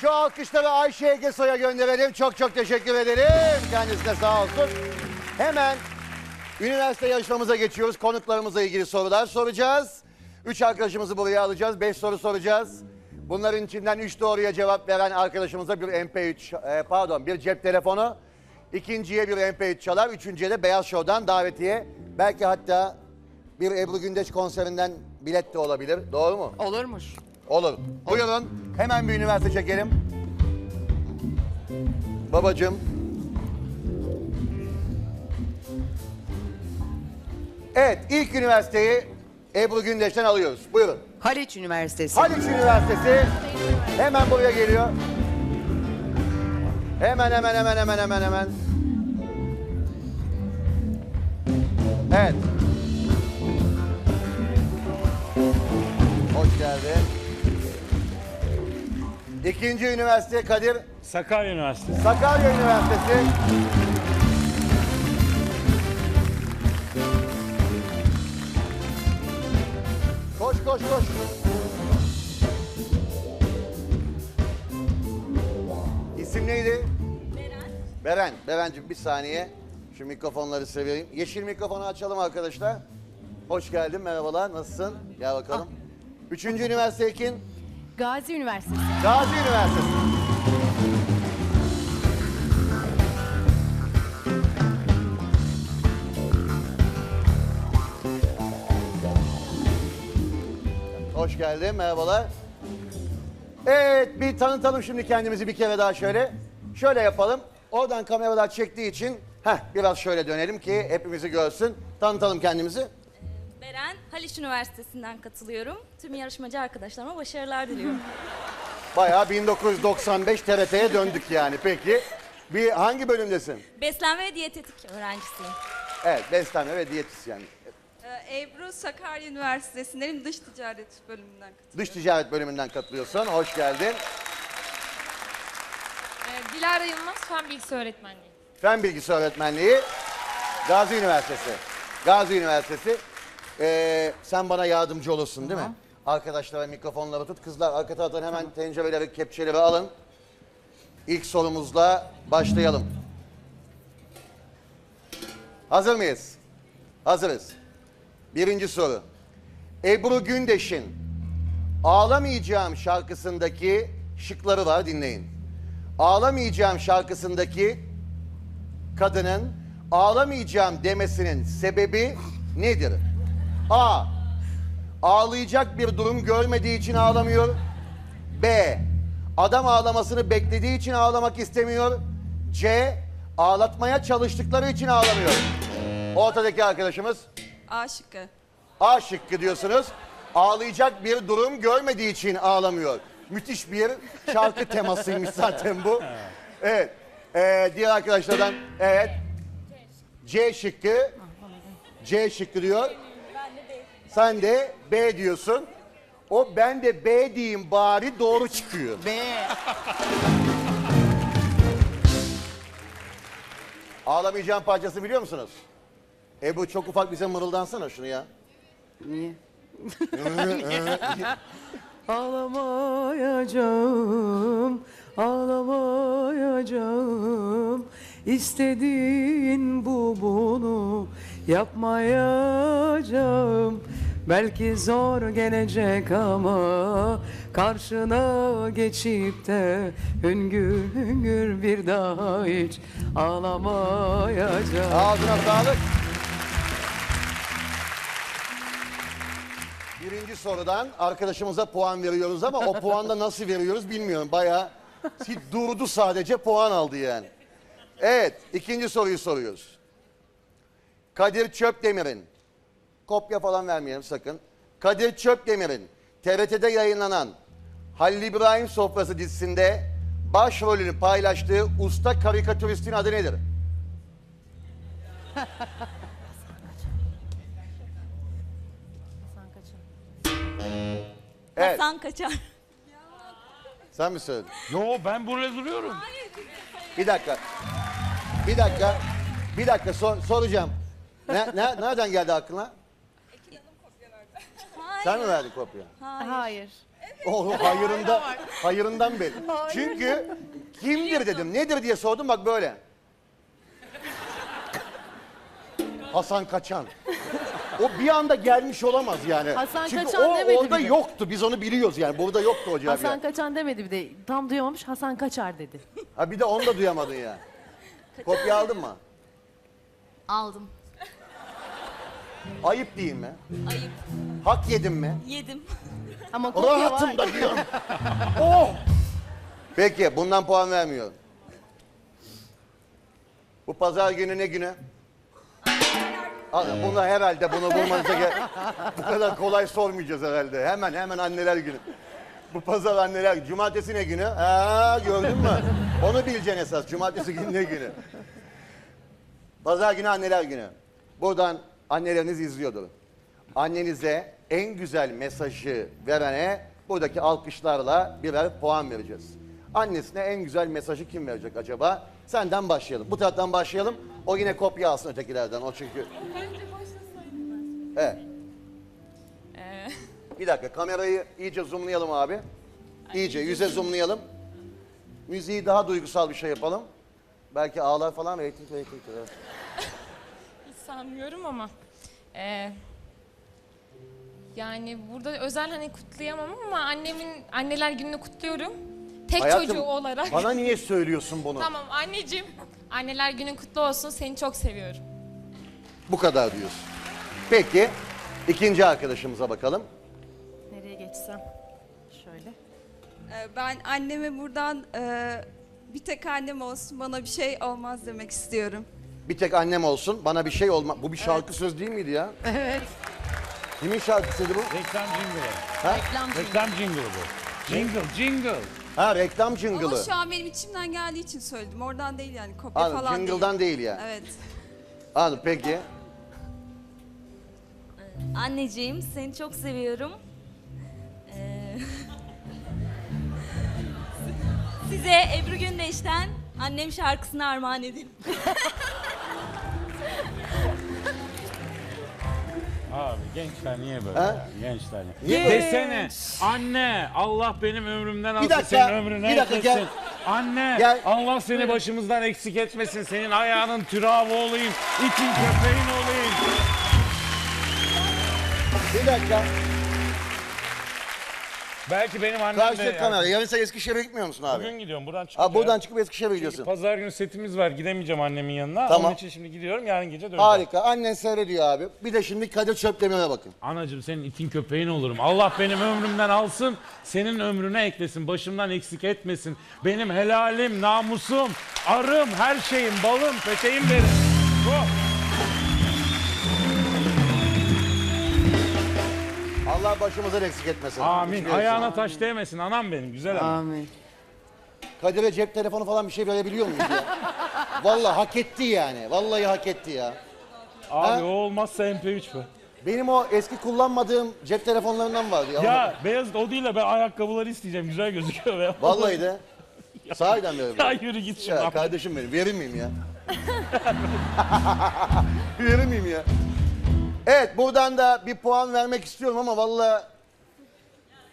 Şu alkışları Ayşe Egesoy'a gönderelim. Çok çok teşekkür ederim. Kendisine sağ olsun. Hemen üniversite yarışmamıza geçiyoruz. Konuklarımızla ilgili sorular soracağız. Üç arkadaşımızı buraya alacağız. Beş soru soracağız. Bunların içinden üç doğruya cevap veren arkadaşımıza bir MP3, e, pardon bir cep telefonu. ikinciye bir MP3 çalar. Üçüncüye de Beyaz Show'dan davetiye. Belki hatta bir Ebru Gündeş konserinden bilet de olabilir. Doğru mu? Olurmuş. Olur. Buyurun. Hemen bir üniversite çekelim. Babacığım. Evet, ilk üniversiteyi Ebru Gündeş'ten alıyoruz. Buyurun. Haliç Üniversitesi. Haliç Üniversitesi hemen buraya geliyor. Hemen hemen hemen hemen hemen hemen. Evet. İkinci üniversite Kadir Sakarya Üniversitesi. Sakarya Üniversitesi. Koş koş koş. İsim neydi? Beren. Beren. Berencim bir saniye. Şu mikrofonları seveyim. Yeşil mikrofonu açalım arkadaşlar. Hoş geldin, merhabalar. Nasılsın? Gel bakalım. Üçüncü üniversite kim? Gazi Üniversitesi. Gazi Üniversitesi. Hoş geldin, merhabalar. Evet, bir tanıtalım şimdi kendimizi bir kere daha şöyle. Şöyle yapalım. Oradan kameralar çektiği için heh, biraz şöyle dönelim ki hepimizi görsün. Tanıtalım kendimizi. Beren, Haliç Üniversitesi'nden katılıyorum. Tüm yarışmacı arkadaşlarıma başarılar diliyorum. Bayağı 1995 TRT'ye döndük yani. Peki, bir hangi bölümdesin? Beslenme ve diyetetik öğrencisiyim. Evet, beslenme ve diyetisyen. Ee, Ebru Sakarya Üniversitesi'nin dış ticaret bölümünden katılıyorum. Dış ticaret bölümünden katılıyorsun. Hoş geldin. Ee, Dilara Yılmaz Fen Bilgisi Öğretmenliği. Fen bilgisi öğretmenliği. Gazi Üniversitesi. Gazi Üniversitesi. Ee, sen bana yardımcı olursun değil mi? Arkadaşlara mikrofonları tut. Kızlar arka taraftan hemen tencereleri, kepçeleri alın. İlk sorumuzla başlayalım. Hazır mıyız? Hazırız. Birinci soru. Ebru Gündeş'in Ağlamayacağım şarkısındaki şıkları var dinleyin. Ağlamayacağım şarkısındaki kadının ağlamayacağım demesinin sebebi nedir? A. Ağlayacak bir durum görmediği için ağlamıyor. B. Adam ağlamasını beklediği için ağlamak istemiyor. C. Ağlatmaya çalıştıkları için ağlamıyor. Ortadaki arkadaşımız A şıkkı. A şıkkı diyorsunuz. Ağlayacak bir durum görmediği için ağlamıyor. Müthiş bir şarkı temasıymış zaten bu. Evet. Ee, diğer arkadaşlardan evet. C şıkkı. C şıkkı diyor. Sen de B diyorsun. O ben de B diyeyim bari doğru çıkıyor. B. Ağlamayacağım parçası biliyor musunuz? Ebru çok ufak bize mırıldansana şunu ya. Niye? Ağlamayacağım, ağlamayacağım. İstediğin bu bunu yapmayacağım. Belki zor gelecek ama karşına geçip de hüngür hüngür bir daha hiç ağlamayacağım. Ağzına sağlık. Birinci sorudan arkadaşımıza puan veriyoruz ama o puanda nasıl veriyoruz bilmiyorum. Bayağı hiç durdu sadece puan aldı yani. Evet, ikinci soruyu soruyoruz. Kadir Çöpdemir'in, kopya falan vermeyelim sakın. Kadir Çöpdemir'in TRT'de yayınlanan Halil İbrahim Sofrası dizisinde başrolünü paylaştığı usta karikatüristin adı nedir? Evet, Hasan Kaçar. sen mi söyledin? Yo ben burada duruyorum. Bir dakika. Bir dakika. Bir dakika sor- soracağım. Ne, ne, nereden geldi aklına? Sen mi verdin kopya? Hayır. O hayırında, hayırından belli. Çünkü kimdir dedim, nedir diye sordum bak böyle. Hasan Kaçan. O bir anda gelmiş olamaz yani. Hasan Çünkü Kaçan o demedi orada bir de. yoktu. Biz onu biliyoruz yani. Burada yoktu o cevap. Hasan yani. Kaçan demedi bir de. Tam duyamamış Hasan Kaçar dedi. Ha bir de onu da duyamadın ya. Kopya aldın mı? Aldım. Ayıp değil mi? Ayıp. Hak yedim mi? Yedim. Ama kopya var. Rahatım da diyorum. oh! Peki bundan puan vermiyorum. Bu pazar günü ne günü? Al, Bunu herhalde bunu bulmanıza gerek. Bu kadar kolay sormayacağız herhalde. Hemen hemen anneler günü. Bu pazar anneler günü. Cumartesi ne günü? Ha gördün mü? Onu bileceksin esas. Cumartesi günü ne günü? Pazar günü anneler günü. Buradan anneleriniz izliyordur. Annenize en güzel mesajı verene buradaki alkışlarla birer puan vereceğiz. Annesine en güzel mesajı kim verecek acaba? Senden başlayalım. Bu taraftan başlayalım. O yine kopya alsın ötekilerden. O çünkü... Evet. Bir dakika kamerayı iyice zoomlayalım abi. İyice yüze zoomlayalım. Müziği daha duygusal bir şey yapalım. Belki ağlar falan. Reyting, reyting, evet. Hiç sanmıyorum ama. eee, yani burada özel hani kutlayamam ama annemin anneler gününü kutluyorum. Tek Hayatım, çocuğu olarak. Bana niye söylüyorsun bunu? Tamam anneciğim. Anneler günün kutlu olsun. Seni çok seviyorum. Bu kadar diyorsun. Peki ikinci arkadaşımıza bakalım. Nereye geçsem? Şöyle. Ee, Ben anneme buradan e, bir tek annem olsun bana bir şey olmaz demek istiyorum. Bir tek annem olsun bana bir şey olma. Bu bir şarkı söz değil miydi ya? Evet. Kimin şarkısıydı bu? Reklam jingle. Ha? Reklam jingle bu. Jingle, jingle. Ha reklam Ama jingle'ı. şu an benim içimden geldiği için söyledim. Oradan değil yani kopya Anladım falan jingle'dan değil. değil yani. Evet. Anladım peki. Anneciğim seni çok seviyorum. Ee, Size Ebru Gündeş'ten annem şarkısını armağan edeyim. gençler niye böyle Ha? ya? Gençler Niye niye? böyle? Desene anne Allah benim ömrümden alsın dakika, senin ömrüne bir dakika, gel. Anne Gel. Allah seni başımızdan eksik etmesin. Senin ayağının türavı olayım. itin köpeğin olayım. Bir dakika. Belki benim annem de... Karşı kamera. Yarın sen Eskişehir'e gitmiyor musun abi? Bugün gidiyorum buradan çıkacağım. Ha buradan çıkıp Eskişehir'e gidiyorsun. Pazar günü setimiz var gidemeyeceğim annemin yanına. Tamam. Onun için şimdi gidiyorum yarın gece döneceğim. Harika. Annen seyrediyor abi. Bir de şimdi Kadir Çöplemir'e bakın. Anacığım senin itin köpeğin olurum. Allah benim ömrümden alsın, senin ömrüne eklesin, başımdan eksik etmesin. Benim helalim, namusum, arım, her şeyim, balım, peteğim benim. Bu. Allah başımızdan eksik etmesin. Amin. Hiçbir Ayağına eksik. taş değmesin anam benim güzel anam. Amin. Kadir'e cep telefonu falan bir şey verebiliyor muyuz ya? Vallahi hak etti yani. Vallahi hak etti ya. Abi Ha? o olmazsa MP3 bu. Benim o eski kullanmadığım cep telefonlarından vardı ya. Ya beyaz o değil de ben ayakkabıları isteyeceğim. Güzel gözüküyor be. Vallahi de. Sahiden veririm. Ya yürü git şimdi. Ya kardeşim benim verir miyim ya? verir miyim ya? Evet buradan da bir puan vermek istiyorum ama vallahi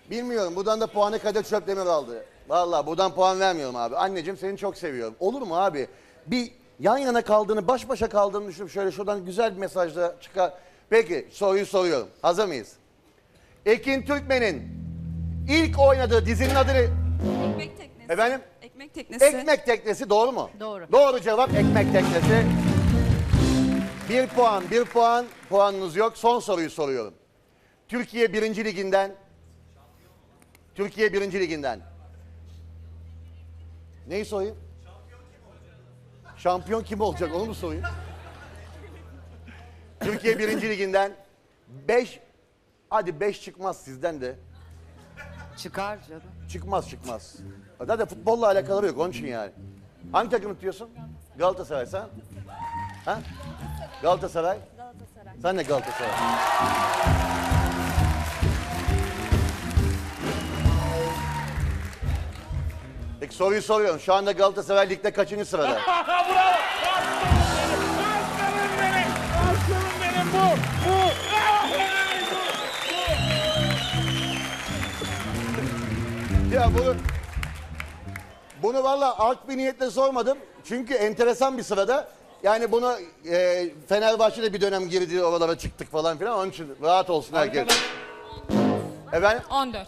bilmiyorum. Buradan da puanı Kadir Çöpdemir aldı. Vallahi buradan puan vermiyorum abi. Anneciğim seni çok seviyorum. Olur mu abi? Bir yan yana kaldığını, baş başa kaldığını düşünüp şöyle şuradan güzel bir mesajla çıkar. Peki soruyu soruyorum. Hazır mıyız? Ekin Türkmen'in ilk oynadığı dizinin adı ne? Ekmek teknesi. Efendim? Ekmek teknesi. Ekmek teknesi doğru mu? Doğru. Doğru cevap ekmek teknesi. Bir puan, bir puan. Puanınız yok. Son soruyu soruyorum. Türkiye birinci liginden. Türkiye birinci liginden. Neyi sorayım? Şampiyon kim olacak onu mu sorayım? Türkiye birinci liginden. Beş, hadi beş çıkmaz sizden de. Çıkar canım. Çıkmaz çıkmaz. Zaten futbolla alakaları yok onun için yani. Hangi takımı tutuyorsun? Galatasaray sen? Ha? Galatasaray? Galatasaray. Sen de Galatasaray. Peki soruyu soruyorum. Şu anda Galatasaray ligde kaçıncı sırada? Bravo. Aslanım benim. Aslanım benim bu. Bu. Dakika bunu... Bunu valla alt bir niyetle sormadım. Çünkü enteresan bir sırada. Yani bunu e, Fenerbahçe'de bir dönem girdi oralara çıktık falan filan. Onun için rahat olsun herkes. Efendim? 14.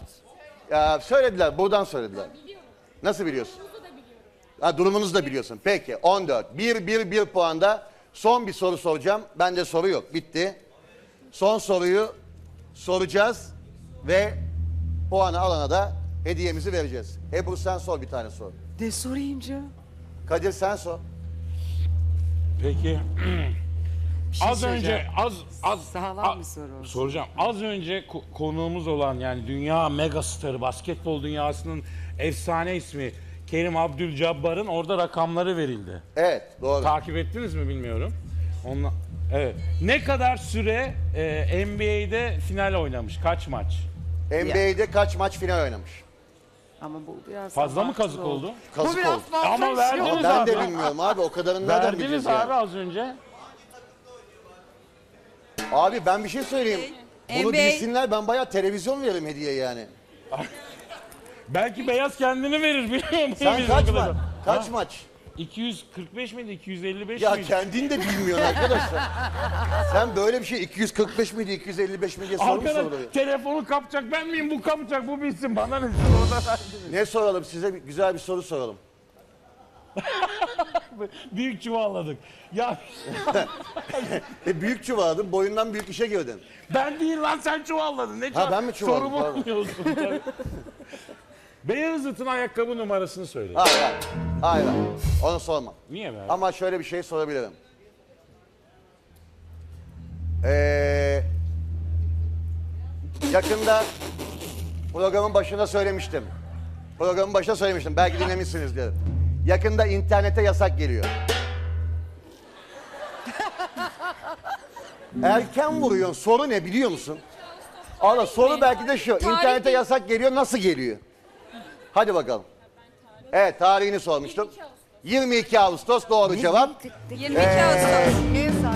Ya söylediler, buradan söylediler. Nasıl biliyorsun? Ha, durumunuzu da biliyorsun. Peki 14. 1 1 1 puanda son bir soru soracağım. Bende soru yok. Bitti. Son soruyu soracağız ve puanı alana da hediyemizi vereceğiz. Ebru sen sor bir tane sor. De sorayım canım. Kadir sen sor. Peki. Şey az önce az az Sağlam a- bir soru olsun. Soracağım. Az önce ko- konuğumuz olan yani dünya megastarı, basketbol dünyasının efsane ismi Kerim Abdül-Cabbar'ın orada rakamları verildi. Evet doğru. Takip ettiniz mi bilmiyorum. Onunla, evet. Ne kadar süre e, NBA'de final oynamış? Kaç maç? NBA'de kaç maç final oynamış? Ama bu biraz Fazla mı abartılı kazık oldu? Kazık Bu biraz oldu. fazla Ama bir şey verdiniz oldu. Ben de abi. bilmiyorum abi o kadarını nereden bileceğiz Verdiniz abi yani? az önce. Abi ben bir şey söyleyeyim. Bunu bilsinler ben bayağı televizyon veririm hediye yani. Belki beyaz kendini verir bilmiyorum. Sen Biz kaç maç? Kaç maç? 245 miydi? 255 Ya miydi? kendin de bilmiyorsun arkadaşlar. Sen böyle bir şey 245 miydi 255 mi diye sormuş Arkadaş telefonu kapacak ben miyim bu kapacak bu bilsin bana ne orada verdiniz. Ne soralım size bir- güzel bir soru soralım. Büyük çuvalladık. Ya E büyük çuvaladın boyundan büyük işe girdin. ben değil lan sen çuvalladın. Ne çuval- ben mi çuvalladım, Sorumu pardon. anlıyorsun tabii. Beyazıt'ın ayakkabı numarasını söyle. Hayır hayır. Hayır. Onu sorma. Niye be? Ama şöyle bir şey sorabilirim. Ee, yakında programın başında söylemiştim. Programın başında söylemiştim. Belki dinlemişsinizdir. Yakında internete yasak geliyor. Erken vuruyorsun. Soru ne biliyor musun? Allah soru belki de şu. İnternete yasak geliyor. Nasıl geliyor? Hadi bakalım. Evet tarihini sormuştum. 22 Ağustos doğru cevap. 22 Ağustos.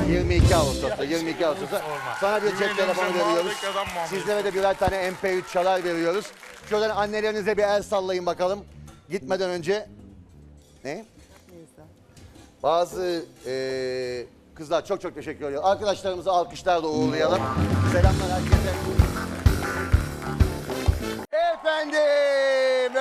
22 Ağustos'ta, 22 Ağustos'ta sana bir cep telefonu veriyoruz. Sizlere de birer tane MP3 çalar veriyoruz. Şuradan annelerinize bir el sallayın bakalım. Gitmeden önce. Ne? Bazı eee, kızlar çok çok teşekkür ediyor. Arkadaşlarımızı alkışlarla uğurlayalım. Selamlar herkese. Efendim,